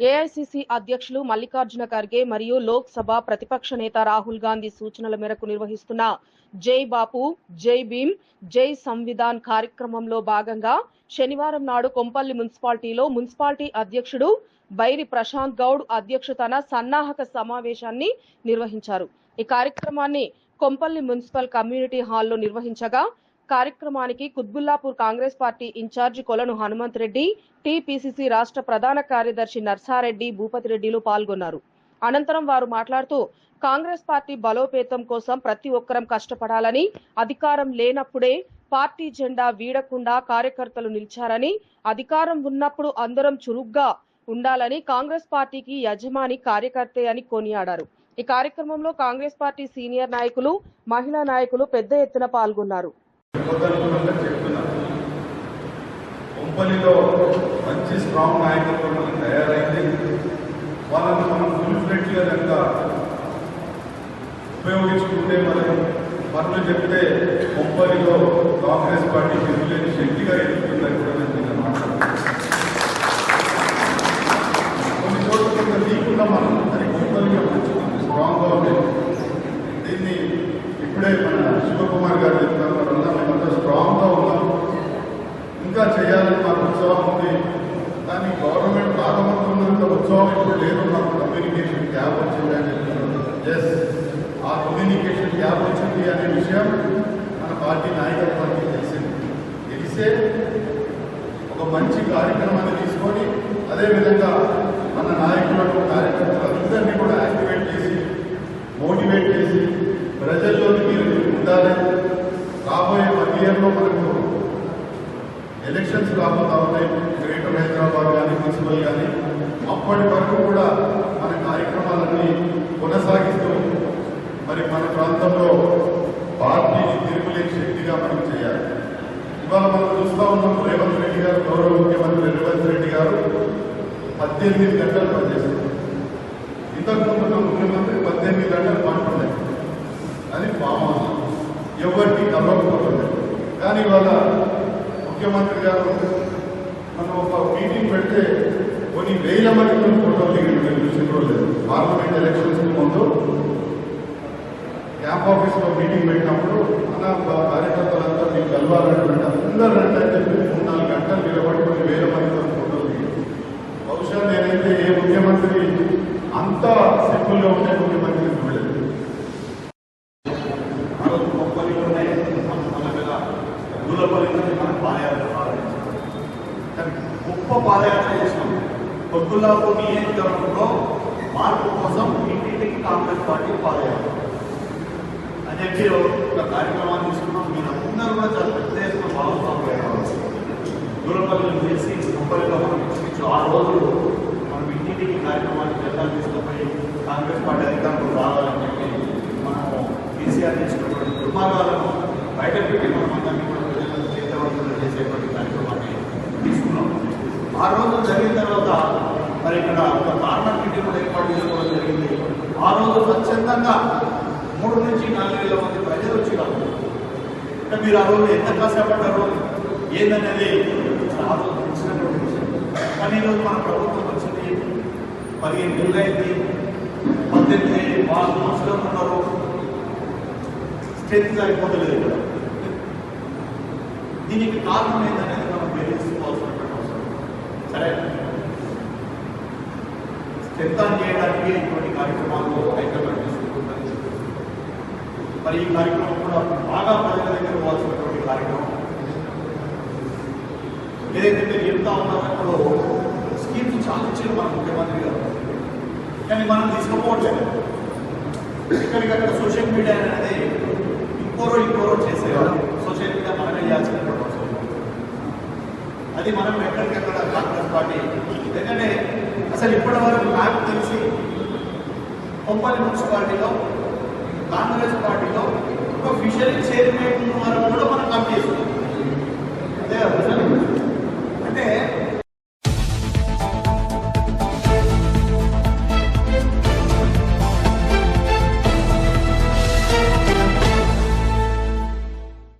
AICC అధ్యక్షులు మల్లికార్జున ఖర్గే మరియు లోక్ సభ ప్రతిపక్ష నేత రాహుల్ గాంధీ సూచనల మేరకు నిర్వహిస్తున్న జై బాపు జై భీమ్ జై సంవిధాన్ కార్యక్రమంలో భాగంగా శనివారం నాడు కొంపల్లి మున్సిపాలిటీలో మున్సిపాలిటీ అధ్యక్షుడు బైరి ప్రశాంత్ గౌడ్ అధ్యక్షతన సన్నాహక సమావేశాన్ని నిర్వహించారు. ఈ కార్యక్రమాన్ని కొంపల్లి మున్సిపల్ కమ్యూనిటీ హాల్లో నిర్వహించగా కార్యక్రమానికి కుత్బుల్లాపూర్ కాంగ్రెస్ పార్టీ ఇన్ఛార్జి కొలను హనుమంత్ రెడ్డి టీపీసీసీ రాష్ట్ర ప్రధాన కార్యదర్శి నర్సారెడ్డి భూపతి రెడ్డిలు పాల్గొన్నారు. అనంతరం వారు మాట్లాడుతూ కాంగ్రెస్ పార్టీ బలోపేతం కోసం ప్రతి ఒక్కరం కష్టపడాలని అధికారం లేనప్పుడే పార్టీ జెండా వీడకుండా కార్యకర్తలు నిలిచారని అధికారం ఉన్నప్పుడు అందరం చురుగ్గా ఉండాలని కాంగ్రెస్ పార్టీకి యజమాని కార్యకర్తే అని కొనియాడారు. ఈ కార్యక్రమంలో కాంగ్రెస్ పార్టీ సీనియర్ నాయకులు మహిళా నాయకులు పెద్ద ఎత్తున పాల్గొన్నారు. ఇవ్వగలుగుతుందని చెప్తున్నారు కొంపల్లిలో మంచి స్ట్రాంగ్ నాయకత్వం మనకు తయారైంది వాళ్ళని మనం ఫుల్ ఫ్లెడ్జ్గా కనుక ఉపయోగించుకుంటే మనం పనులు చెప్తే కొంపల్లిలో కాంగ్రెస్ పార్టీ ఎదురులేని శక్తిగా ఎదుగుతుందని కూడా నేను నిన్న మాట్లాడుతున్నాను కొన్ని చోట్ల కొంత వీకున్నాం మనం అది కొంపల్లిగా మంచి స్ట్రాంగ్గా ఉంది దీన్ని ఇప్పుడే మన శివకుమార్ గారు ఉత్సవం ఉంది కానీ గవర్నమెంట్ రాకముందున్నంత ఉత్సవం ఇప్పుడు లేదు. మాకు కమ్యూనికేషన్ గ్యాప్ వచ్చింది అని చెప్తున్నారు. ఎస్ ఆ కమ్యూనికేషన్ గ్యాప్ వచ్చింది అనే విషయం మన పార్టీ నాయకత్వానికి తెలిసింది. తెలిసే ఒక మంచి కార్యక్రమాన్ని తీసుకొని అదేవిధంగా మన నాయకులకు కార్యకర్తలు అందరినీ కూడా యాక్టివేట్ చేసి మోటివేట్ చేసి ప్రజల్లోకి మీరు ఉండాలి. రాబోయే వన్ ఇయర్లో మనకు ఎలక్షన్స్ రాబోతా ఉన్నాయి గ్రేటర్ హైదరాబాద్ కానీ మున్సిపల్ కానీ అప్పటి వరకు కూడా మన కార్యక్రమాలన్నీ కొనసాగిస్తూ మరి మన ప్రాంతంలో పార్టీని తిరుగులే శక్తిగా మనం చేయాలి. ఇవాళ మనం చూస్తూ ఉన్నాం రేవంత్ రెడ్డి గారు గౌరవ ముఖ్యమంత్రి రేవంత్ రెడ్డి గారు పద్దెనిమిది గంటలు పనిచేస్తారు ఇంతకు ముందు ఉన్న ముఖ్యమంత్రి పద్దెనిమిది గంటలు పనుకున్నాయి అది మామూలు ఎవరికి కలవకపోతుంది కానీ ఇవాళ ముఖ్యమంత్రి గారు మనం ఒక మీటింగ్ పెడితే కొన్ని వేల మంది ఫోటోలు దిగింది మీరు చూసిన రోజు లేదు. పార్లమెంట్ ఎలక్షన్స్ ముందు క్యాంప్ ఆఫీస్లో మీటింగ్ పెట్టినప్పుడు అన్న కార్యకర్తలంతా మీకు కలవాలంటే అందరూ రండి అని చెప్పి మూడు నాలుగు గంటలు నిలబడి కొన్ని వేల మందితో ఫోటోలు దిగింది బహుశా నేనైతే ఏ ముఖ్యమంత్రి అంత సింపుల్గా ఉండే ముఖ్యమంత్రి చూడలేదు. గొప్పలు ఉన్నాయి. మన మీద పాదయాత్ర చేసినాం కొట్టుల్లాపూర్ నియోజకవర్గంలో మార్పు కోసం ఇంటింటికి కాంగ్రెస్ పార్టీ పాదయాత్ర అని చెప్పి ఒక కార్యక్రమాన్ని తీసుకున్నాం మీరు అందరూ కూడా చాలా పెద్ద ఎత్తున భాగస్వామ్యం దూరపల్లిలో చేసి ముప్పైలో మనం ఇచ్చి ఆ రోజులు మనం ఇంటింటికి కార్యక్రమాన్ని జెండాలు తీసుకుపోయి కాంగ్రెస్ పార్టీ అధికారంలో రావాలని చెప్పి మనము కేసీఆర్ చేసినటువంటి దుర్మార్గాలను బయట పెట్టి మనం అందరినీ కూడా ప్రజలను చేతవంతులు చేసేటువంటి కార్యక్రమాన్ని తీసుకున్నాం ఆ రోజు జరిగిన తర్వాత మరి ఇక్కడ ఒక కార్నర్ మీటింగ్ కూడా ఏర్పాటు చేసుకోవడం జరిగింది. ఆ రోజు స్వచ్ఛందంగా మూడు నుంచి నాలుగు వేల మంది ప్రజలు వచ్చినారు అంటే మీరు ఆ రోజు ఎంత కష్టపడ్డారు ఏందనేది ఆ రోజు తెలిసినటువంటి విషయం. కానీ ఈరోజు మన ప్రభుత్వం వచ్చింది పదిహేను నెలలు అయింది. పద్దెనిమిది వాళ్ళు మనుషులు ఉన్నారు. స్ట్రెంత్ సరిపోతలేదు ఇక్కడ. దీనికి కారణం ఏంటనేది మనం బెదిరించుకోవాల్సినటువంటి అవసరం సరే స్ట్రెంత్ చేయడానికి ఇటువంటి కార్యక్రమాలు హైదరాబాద్ తీసుకుంటుంది మరి ఈ కార్యక్రమం కూడా బాగా ప్రజల దగ్గర పోవాల్సినటువంటి కార్యక్రమం. ఏదైతే మీరు చెప్తా ఉన్నారో స్కీమ్స్ చాలా ఇచ్చారు మన ముఖ్యమంత్రి గారు. కానీ మనం తీసుకోపోవట్లేదు ఇక్కడికక్కడ సోషల్ మీడియా అనేది ఇంకోరో ఇంకోరో చేసేవారు. సోషల్ మీడియా మనమే చేయాల్సినటువంటి అవసరం అది మనం ఎక్కడికక్కడ కాంగ్రెస్ పార్టీ ఎందుకంటే అసలు ఇప్పటి వరకు నాకు తెలిసి కొంపల్లి మున్సిపాలిటీలో